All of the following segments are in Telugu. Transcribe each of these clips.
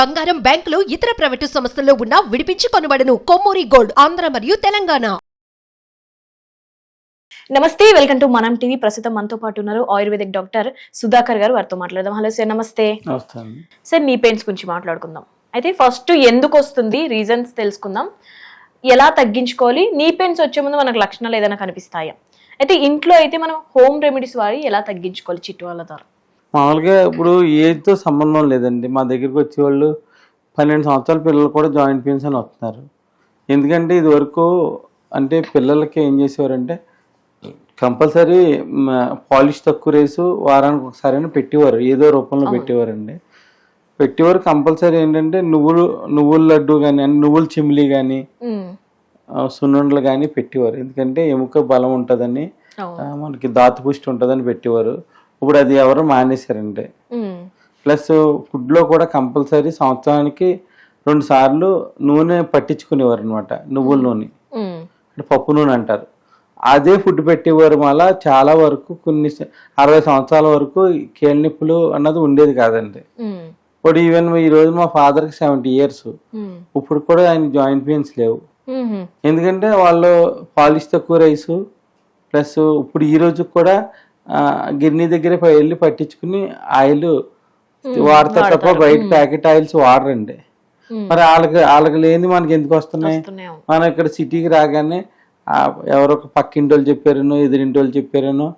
బంగారం బ్యాంకులు ఇతర ప్రైవేటు సంస్థల్లో ఉన్న విడిపించి కొనబడను. కొమ్మూరి గోల్డ్ ఆంధ్ర మరియు తెలంగాణ. నమస్తే వెల్కమ్ టు మనం టీవీ. ప్రస్తుతం మనతో పాటు ఉన్నారు ఆయుర్వేదిక్ డాక్టర్ సుధాకర్ గారు. వారితో మాట్లాడదాం. హలో సార్ నమస్తే. సార్ నీ పెయిన్స్ గురించి మాట్లాడుకుందాం. అయితే ఫస్ట్ ఎందుకు వస్తుంది? రీజన్స్ తెలుసుకుందాం. ఎలా తగ్గించుకోవాలి? నీ పెయిన్స్ వచ్చే ముందు మనకు లక్షణాలు ఏదైనా కనిపిస్తాయా? అయితే ఇంట్లో అయితే మనం హోమ్ రెమెడీస్ వాడి ఎలా తగ్గించుకోవాలి? చిట్టు వాళ్ళ ద్వారా. మామూలుగా ఇప్పుడు ఏజ్తో సంబంధం లేదండి. మా దగ్గరికి వచ్చేవాళ్ళు పన్నెండు సంవత్సరాల పిల్లలు కూడా జాయింట్ పెయిన్స్ అని వస్తున్నారు. ఎందుకంటే ఇది వరకు అంటే పిల్లలకి ఏం చేసేవారంటే కంపల్సరీ పాలిష్ తక్కువ రేసు వారానికి ఒకసారి పెట్టేవారు. ఏదో రూపంలో పెట్టేవారండి. పెట్టేవారు కంపల్సరీ ఏంటంటే నువ్వులు నువ్వుల లడ్డు కానీ నువ్వుల చిమ్లీ కానీ సున్నుండలు కానీ పెట్టేవారు. ఎందుకంటే ఎముక బలం ఉంటుందని మనకి దాతు పుష్టి ఉంటుందని పెట్టేవారు. ఇప్పుడు అది ఎవరు మానేశారండి ప్లస్ ఫుడ్లో కూడా కంపల్సరీ సంవత్సరానికి రెండు సార్లు నూనె పట్టించుకునేవారు అనమాట నువ్వుల నూనె. అంటే పప్పు నూనె అంటారు. అదే ఫుడ్ పెట్టేవారు మళ్ళా చాలా వరకు కొన్ని అరవై సంవత్సరాల వరకు కీళ్ళ నొప్పులు అన్నది ఉండేది కాదండి. ఇప్పుడు ఈవెన్ ఈ రోజు మా ఫాదర్కి సెవెంటీ ఇయర్స్. ఇప్పుడు కూడా ఆయన జాయింట్ పెయిన్స్ లేవు. ఎందుకంటే వాళ్ళు పాలిష్ తక్కువ రైసు ప్లస్ ఇప్పుడు ఈ రోజు కూడా గిర్నీ దగ్గర వెళ్ళి పట్టించుకుని ఆయిల్ వాడతారు తప్ప బయట ప్యాకెట్ ఆయిల్స్ వాడరండి. మరి వాళ్ళకి వాళ్ళకి లేని మనకి ఎందుకు వస్తున్నాయి. మనం ఇక్కడ సిటీకి రాగానే ఎవరో ఒక పక్కింటి వాళ్ళు చెప్పారనో ఎదురింటి వాళ్ళు చెప్పారనో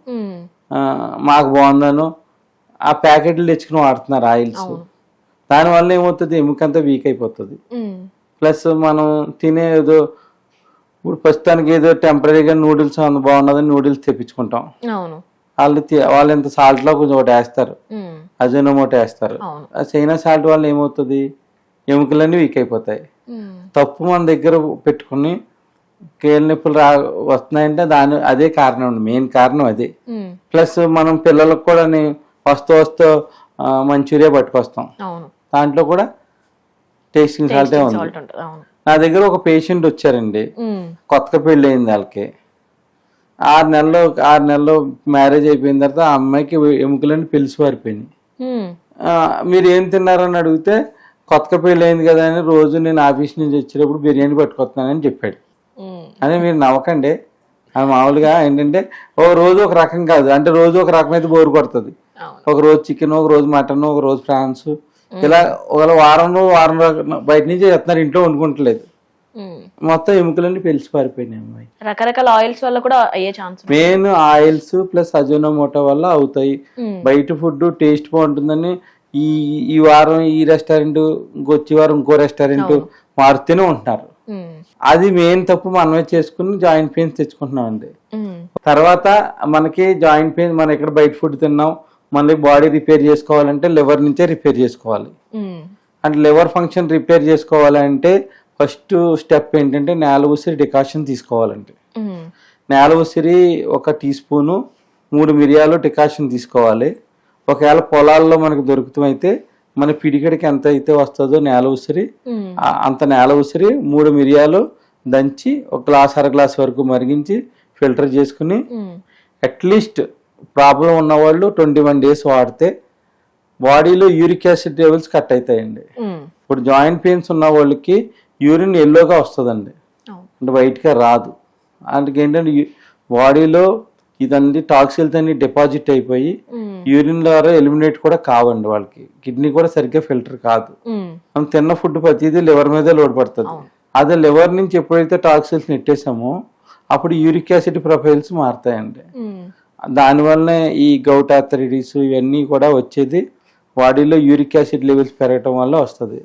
మాకు బాగుందనో ఆ ప్యాకెట్లు తెచ్చుకుని వాడుతున్నారు ఆయిల్స్. దానివల్ల ఏమవుతుంది? ఎముకంతా వీక్ అయిపోతుంది. ప్లస్ మనం తినే ఏదో ఇప్పుడు ప్రస్తుతానికి ఏదో టెంపరీగా నూడిల్స్ బాగున్నదని నూడిల్స్ తెప్పించుకుంటాం. వాళ్ళు వాళ్ళు ఇంత సాల్ట్లో కొంచెం ఒకటి వేస్తారు. అజీనమోటో వేస్తారు. చైనా సాల్ట్ వల్ల ఏమవుతుంది? ఎముకలన్నీ వీక్ అయిపోతాయి. తప్పు మన దగ్గర పెట్టుకుని కీళ్ళ నొప్పులు రా వస్తున్నాయంటే దాని అదే కారణం అండి. మెయిన్ కారణం అదే. ప్లస్ మనం పిల్లలకు కూడా వస్తూ వస్తూ మంచూరియా పట్టుకొస్తాం. దాంట్లో కూడా టేస్టింగ్ సాల్టే ఉంది. సాల్ట్ నా దగ్గర ఒక పేషెంట్ వచ్చారండి. కొత్తగా పెళ్ళి అయింది వాళ్ళకి. ఆరు నెలలు ఆరు నెలలు మ్యారేజ్ అయిపోయిన తర్వాత ఆ అమ్మాయికి ఎముకలన్నీ పిలిచి ఆ, మీరు ఏం తిన్నారని అడిగితే కొత్తగా పెళ్ళి అయింది కదా అని రోజు నేను ఆఫీస్ నుంచి వచ్చేటప్పుడు బిర్యానీ పట్టుకొస్తున్నానని చెప్పాడు. అని మీరు నవ్వకండి. అది మామూలుగా ఏంటంటే ఒక రోజు ఒక రకం కాదు. అంటే రోజు ఒక రకం అయితే బోరు కొడుతుంది. ఒక రోజు చికెన్ ఒక రోజు మటన్ ఒక రోజు ప్రాన్స్ ఇలా ఒక వారం వారం బయట నుంచి చేస్తున్నారు ఇంట్లో వండుకుంటలేదు. మొత్తం ఎముకలన్నీ పెలిసి పారిపోయినాయి అమ్మాయి. రకరకాల ఆయిల్స్ వల్ల కూడా అయ్యే chance main oils plus Ajinomoto వల్ల అవుతాయి. బయట ఫుడ్ టేస్ట్ బాగుంటుందని ఈ ఈ వారం ఈ రెస్టారెంట్ ఇంకొచ్చే వారం ఇంకో రెస్టారెంట్ మారుతూనే ఉంటున్నారు. అది మెయిన్ తప్పు మనమే చేసుకుని జాయింట్ పెయిన్స్ తెచ్చుకుంటున్నాం అండి తర్వాత మనకి జాయింట్ పెయిన్ మనం ఎక్కడ బయట ఫుడ్ తిన్నాం మళ్ళీ బాడీ రిపేర్ చేసుకోవాలంటే లివర్ నుంచే రిపేర్ చేసుకోవాలి. అండ్ లివర్ ఫంక్షన్ రిపేర్ చేసుకోవాలంటే ఫస్ట్ స్టెప్ ఏంటంటే నేల ఉసిరి డికాషన్ తీసుకోవాలండి. నేల ఉసిరి ఒక టీ స్పూను మూడు మిరియాలు డికాషన్ తీసుకోవాలి. ఒకవేళ పొలాల్లో మనకు దొరుకుతామైతే మన పిడికడికి ఎంత అయితే వస్తుందో నేల ఉసిరి అంత నేల ఉసిరి మూడు మిరియాలు దంచి ఒక గ్లాస్ అర గ్లాస్ వరకు మరిగించి ఫిల్టర్ చేసుకుని అట్లీస్ట్ ప్రాబ్లం ఉన్నవాళ్ళు ట్వంటీ వన్ డేస్ వాడితే బాడీలో యూరిక్ యాసిడ్ లెవెల్స్ కట్ అవుతాయండి. ఇప్పుడు జాయింట్ పెయిన్స్ ఉన్న వాళ్ళకి యూరిన్ ఎల్లోగా వస్తుందండి. అంటే వైట్గా రాదు. అందుకే ఏంటంటే బాడీలో ఇదన్నీ టాక్సిల్స్ అన్ని డిపాజిట్ అయిపోయి యూరిన్ ద్వారా ఎలిమినేట్ కూడా కావండి వాళ్ళకి. కిడ్నీ కూడా సరిగ్గా ఫిల్టర్ కాదు. మనం తిన్న ఫుడ్ ప్రతిదీ లివర్ మీదే లోడ్ పడుతుంది అదే లివర్ నుంచి ఎప్పుడైతే టాక్సిల్స్ నెట్టేసామో అప్పుడు యూరిక్ యాసిడ్ ప్రొఫైల్స్ మారుతాయండి. దానివల్లనే ఈ గౌట్ ఆర్థరైటిస్ ఇవన్నీ కూడా వచ్చేది. బాడీలో యూరిక్ యాసిడ్ లెవెల్స్ పెరగటం వల్ల వస్తుంది.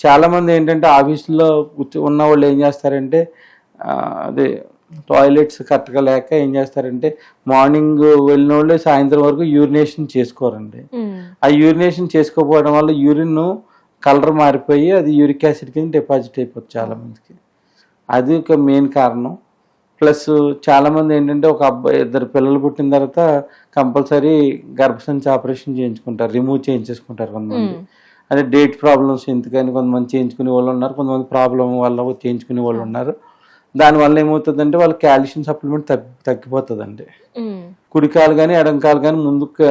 చాలా మంది ఏంటంటే ఆఫీసులో కూర్చో- ఉన్న వాళ్ళు ఏం చేస్తారంటే అదే టాయిలెట్స్ కరెక్ట్గా లేక ఏం చేస్తారంటే మార్నింగ్ వెళ్ళిన వాళ్ళు సాయంత్రం వరకు యూరినేషన్ చేసుకోరండి. ఆ యూరినేషన్ చేసుకోకపోవడం వల్ల యూరిన్ కలర్ మారిపోయి అది యూరిక్ యాసిడ్ కింద డిపాజిట్ అయిపోతుంది చాలా మందికి అది ఒక మెయిన్ కారణం. ప్లస్ చాలా మంది ఏంటంటే ఒక అబ్బాయి ఇద్దరు పిల్లలు పుట్టిన తర్వాత కంపల్సరీ గర్భసంచి ఆపరేషన్ చేయించుకుంటారు రిమూవ్ చేయించేసుకుంటారు కొంతమంది. అదే డేట్ ప్రాబ్లమ్స్ ఎందుకని కొంతమంది చేయించుకునే వాళ్ళు ఉన్నారు కొంతమంది ప్రాబ్లం వల్ల చేయించుకునే వాళ్ళు ఉన్నారు. దానివల్ల ఏమవుతుందంటే వాళ్ళ కాల్షియం సప్లిమెంట్ తగ్గి తగ్గిపోతుందండి. కుడికాలు కానీ ఎడంకాలు కానీ ముందుకు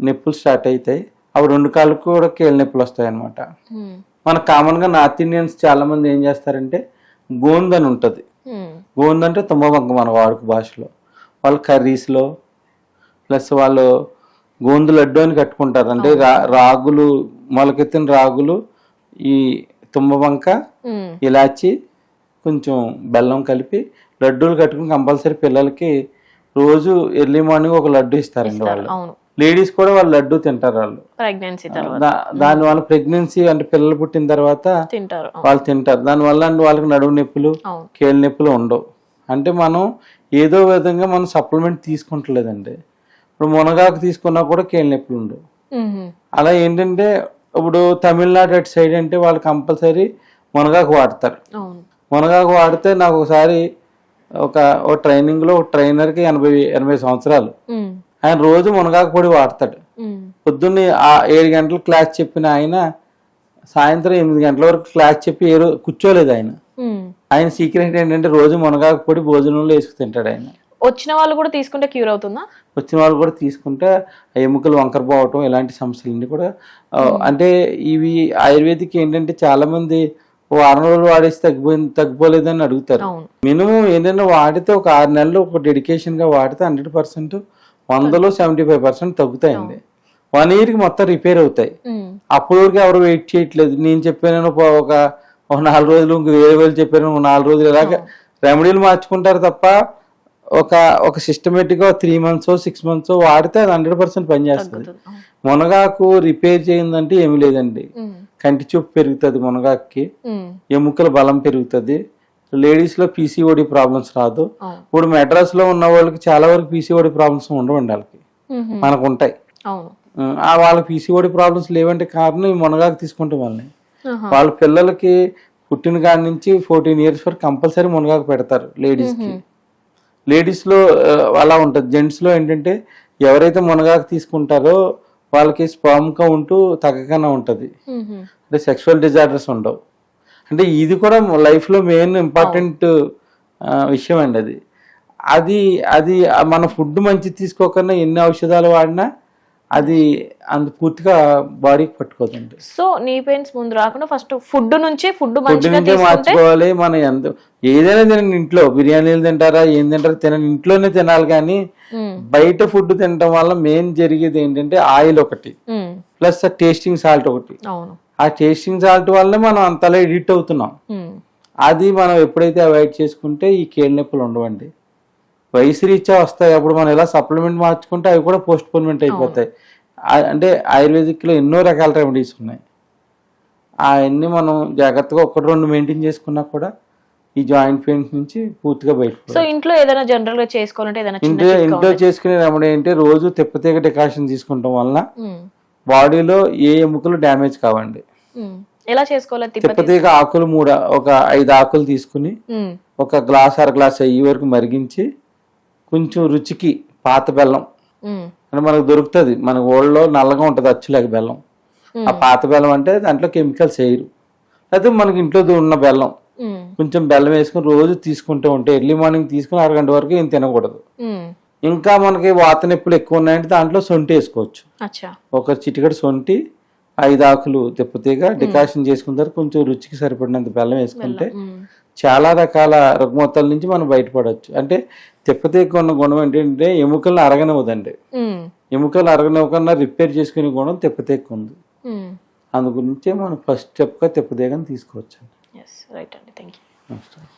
నొప్పులు స్టార్ట్ అవుతాయి అవి రెండు కాళ్ళకు కూడా కీళ్ళ నొప్పులు వస్తాయి అనమాట మన కామన్గా నార్త్ ఇండియన్స్ చాలా మంది ఏం చేస్తారంటే గోంద్ అని ఉంటుంది. గోంద్ అంటే తుమ్మబంక మన వాడుక భాషలో. వాళ్ళు కర్రీస్లో ప్లస్ వాళ్ళు గోందు లడ్డు అని కట్టుకుంటారు. అంటే రాగులు మొలకెత్తిన రాగులు ఈ తుమ్మబంక ఉమ్, ఇలాచి కొంచెం బెల్లం కలిపి లడ్డూలు కట్టుకుని కంపల్సరీ పిల్లలకి రోజు ఎర్లీ మార్నింగ్ ఒక లడ్డు ఇస్తారండి వాళ్ళు. లేడీస్ కూడా వాళ్ళు లడ్డు తింటారు వాళ్ళు. ప్రెగ్నెన్సీ దాని వల్ల ప్రెగ్నెన్సీ అంటే పిల్లలు పుట్టిన తర్వాత తింటారు వాళ్ళు తింటారు. దానివల్ల అంటే వాళ్ళకి నడుము నొప్పులు కీళ్ళ నొప్పులు ఉండవు. అంటే మనం ఏదో విధంగా మనం సప్లిమెంట్ తీసుకుంటలేదండి. ఇప్పుడు మునగాకు తీసుకున్నా కూడా కీళ్ళ నొప్పులు ఉండవు. అలా ఏంటంటే ఇప్పుడు తమిళనాడు అటు సైడ్ అంటే వాళ్ళు కంపల్సరీ మునగాకు వాడతారు. మునగాకు వాడితే నాకు ఒకసారి ఒక ఒక ట్రైనింగ్లో ఒక ట్రైనర్కి ఎనభై ఎనభై సంవత్సరాలు. ఆయన రోజు మునగాకు పొడి వాడతాడు. పొద్దున్నే ఆ ఏడు గంటలు క్లాస్ చెప్పిన ఆయన సాయంత్రం ఎనిమిది గంటల వరకు క్లాస్ చెప్పి ఏ రోజు కూర్చోలేదు ఆయన. ఆయన సీక్రెట్ ఏంటంటే రోజు మునగాకు పొడి భోజనంలో వేసుకు తింటాడు ఆయన. వచ్చిన వాళ్ళు కూడా తీసుకుంటే క్యూర్ అవుతుందా? వచ్చిన వాళ్ళు కూడా తీసుకుంటే ఆ ఎముకలు వంకర పోవటం ఇలాంటి సమస్యలన్నీ కూడా అంటే ఇవి ఆయుర్వేదిక్ ఏంటంటే చాలా మంది ఓ వారం రోజులు వాడేసి తగ్గిపోయింది తగ్గిపోలేదని అడుగుతారు. మినిమం ఏంటంటే వాడితే ఒక ఆరు నెలలు ఒక డెడికేషన్గా వాడితే హండ్రెడ్ పర్సెంట్ వందలో సెవెంటీ ఫైవ్ పర్సెంట్ తగ్గుతాయండి. వన్ ఇయర్కి మొత్తం రిపేర్ అవుతాయి. అప్పటి వరకు ఎవరు వెయిట్ చేయట్లేదు. నేను చెప్పాను ఒక ఒక నాలుగు రోజులు ఇంక వేరే వేలు చెప్పాను ఒక నాలుగు రోజులు ఇలాగ రెమెడీలు మార్చుకుంటారు తప్ప ఒక ఒక సిస్టమేటిక్గా త్రీ మంత్స్ సిక్స్ మంత్స్ వాడితే అది హండ్రెడ్ పర్సెంట్ పనిచేస్తుంది. మునగాకు రిపేర్ చేయిందంటే ఏమీ లేదండి. కంటి చూపు పెరుగుతుంది మునగాకుకి. ఉమ్, ఎముకల బలం పెరుగుతుంది. లేడీస్లో పీసీఓడి ప్రాబ్లమ్స్ రాదు. ఇప్పుడు మెడ్రాస్లో ఉన్న వాళ్ళకి చాలా వరకు పీసీఓడి ప్రాబ్లమ్స్ ఉండవండి వాళ్ళకి. మనకు ఉంటాయి వాళ్ళకి పీసీఓడి ప్రాబ్లమ్స్ లేవంటే కారణం ఈ మునగాకు తీసుకుంటే వాళ్ళని. వాళ్ళ పిల్లలకి పుట్టిన కాడి నుంచి ఫోర్టీన్ ఇయర్స్ వరకు కంపల్సరీ మునగాకు పెడతారు లేడీస్ కి లేడీస్లో ఆ, అలా ఉంటుంది. జెంట్స్లో ఏంటంటే ఎవరైతే మునగాకు తీసుకుంటారో వాళ్ళకి స్పర్మ్ కౌంట్ తగ్గకనే ఉంటది. అంటే సెక్షువల్ డిజార్డర్స్ ఉండవు. అంటే ఇది కూడా లైఫ్లో మెయిన్ ఇంపార్టెంట్ విషయం అండి అది. అది అది మన ఫుడ్ మంచి తీసుకోకుండా ఎన్ని ఔషధాలు వాడినా అది అంత పూర్తిగా బాడీకి పట్టుకోదండి. సో నీ పెయిన్స్ ముందు రాకుండా ఫస్ట్ ఫుడ్ నుంచి ఫుడ్ ఫుడ్ మంచిగా నుంచే మార్చుకోవాలి మన ఎంత ఏదైనా తినండి ఇంట్లో బిర్యానీలు తింటారా ఏం తింటారా తినండి ఇంట్లోనే తినాలి కానీ ఉమ్, బయట ఫుడ్ తినడం వల్ల మెయిన్ జరిగేది ఏంటంటే ఆయిల్ ఒకటి ప్లస్ టేస్టింగ్ సాల్ట్ ఒకటి. ఆ టేస్టింగ్ సాల్ట్ వల్లనే మనం అంతలా ఎడిట్ అవుతున్నాం. ఉమ్, అది మనం ఎప్పుడైతే అవాయిడ్ చేసుకుంటే ఈ కీళ్ళ నొప్పులు ఉండవండి. వయసు రీత్యా వస్తాయి. అప్పుడు మనం ఎలా సప్లిమెంట్ మార్చుకుంటే అవి కూడా పోస్ట్ పోన్మెంట్ అయిపోతాయి అంటే ఆయుర్వేదిక్లో ఎన్నో రకాల రెమెడీస్ ఉన్నాయి. అవన్నీ మనం జాగ్రత్తగా ఒకటి రెండు మెయింటైన్ చేసుకున్నా కూడా ఈ జాయింట్ పెయిన్స్ నుంచి పూర్తిగా సో బయటపడాలి ఇంట్లో ఏదైనా జనరల్గా చేసుకోవాలంటే ఏదైనా ఇంట్లో ఇంట్లో? చేసుకునే రెమెడీ ఏంటి రోజు తిప్పతీగ డికాషన్ తీసుకుంటాం వలన ఉమ్, బాడీలో ఏ ఎముకలు డ్యామేజ్ కావండి. ఉమ్. ఎలా చేసుకోవాలి తిప్పతి తిప్పతీగ? ఆకులు మూడు ఒక ఐదు ఆకులు తీసుకుని ఉమ్, ఒక గ్లాస్ అర గ్లాస్ అయ్యి వరకు మరిగించి కొంచెం రుచికి పాత బెల్లం. అంటే మనకు దొరుకుతుంది. మన ఓళ్ళలో నల్లగా ఉంటుంది అచ్చులేక బెల్లం. ఆ పాత బెల్లం అంటే దాంట్లో కెమికల్స్ వేయరు. అయితే మనకి ఇంట్లో ఉన్న బెల్లం. కొంచెం బెల్లం వేసుకుని రోజు తీసుకుంటూ ఉంటే ఎర్లీ మార్నింగ్ తీసుకుని అరగంట వరకు ఏం తినకూడదు. ఇంకా మనకి వాత నొప్పులు ఎక్కువ ఉన్నాయంటే దాంట్లో సొంటి వేసుకోవచ్చు. ఒక చిటికడ సొంటి ఐదు ఆకులు తిప్పతీగ డికాషన్ చేసుకున్న తర్వాత కొంచెం రుచికి సరిపడినంత బెల్లం వేసుకుంటే చాలా రకాల రుగ్మతల నుంచి మనం బయటపడవచ్చు. అంటే తిప్పతీగ ఉన్న గుణం ఏంటంటే ఎముకలను అరగనివ్వదండి. ఎముకలు అరగనివ్వకుండా రిపేర్ చేసుకునే గుణం తిప్పతీగ ఉంది. అందు గురించే మనం ఫస్ట్ స్టెప్గా తిప్పతీగని తీసుకోవచ్చు రైట్ అండి. Thank you